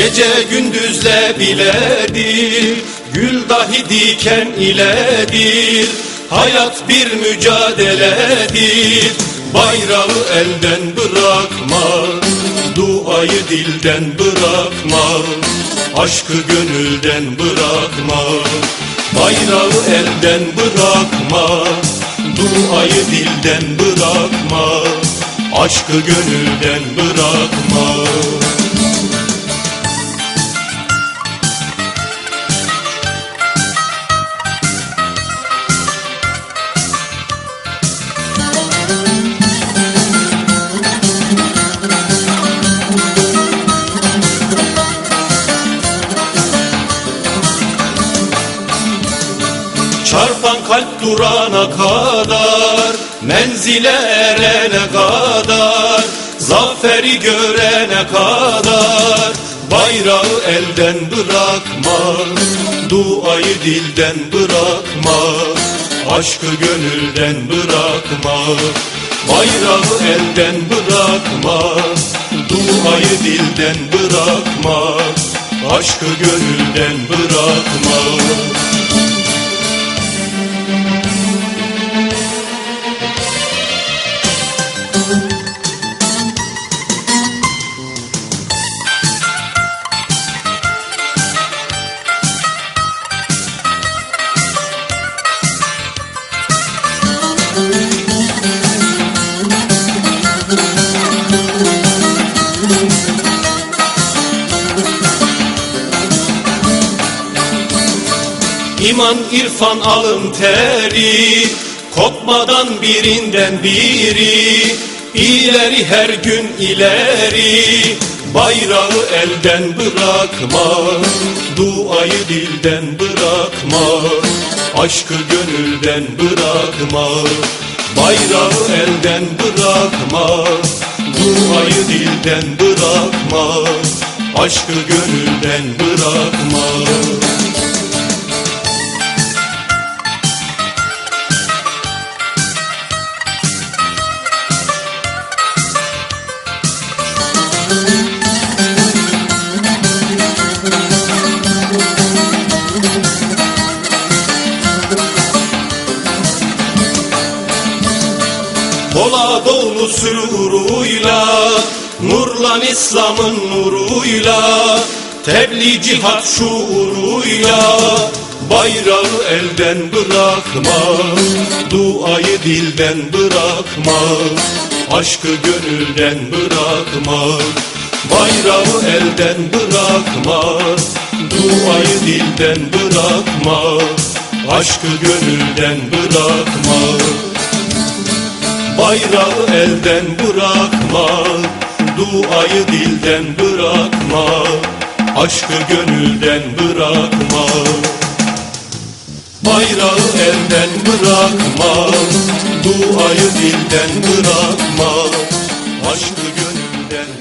Gece gündüzle biledir Gül dahi diken iledir. Hayat bir mücadeledir Bayrağı elden bırakma Duayı dilden bırakma Aşkı gönülden bırakma Bayrağı elden bırakma Duayı dilden bırakma Aşkı gönülden bırakma Çarpan kalp durana kadar Menzile erene kadar Zaferi görene kadar. Bayrağı elden bırakma Duayı dilden bırakma Aşkı gönülden bırakma Bayrağı elden bırakma Duayı dilden bırakma Aşkı gönülden bırakma İman, irfan, alın teri. Kopmadan birinden biri. İleri her gün ileri. Bayrağı elden bırakma. Duayı dilden bırakma. Aşkı gönülden bırakma. Bayrağı elden bırakma. Duayı dilden bırakma. Aşkı gönülden bırakma Dola dolu süruruyla Nurlan İslam'ın nuruyla Tebliğ cihat şuuruyla Bayrağı elden bırakma Duayı dilden bırakma Aşkı gönülden bırakma Bayrağı elden bırakma Duayı dilden bırakma Aşkı gönülden bırakma Bayrağı elden bırakma. Duayı dilden bırakma. Aşkı gönülden bırakma. Bayrağı elden bırakma. Duayı dilden bırakma. Aşkı gönülden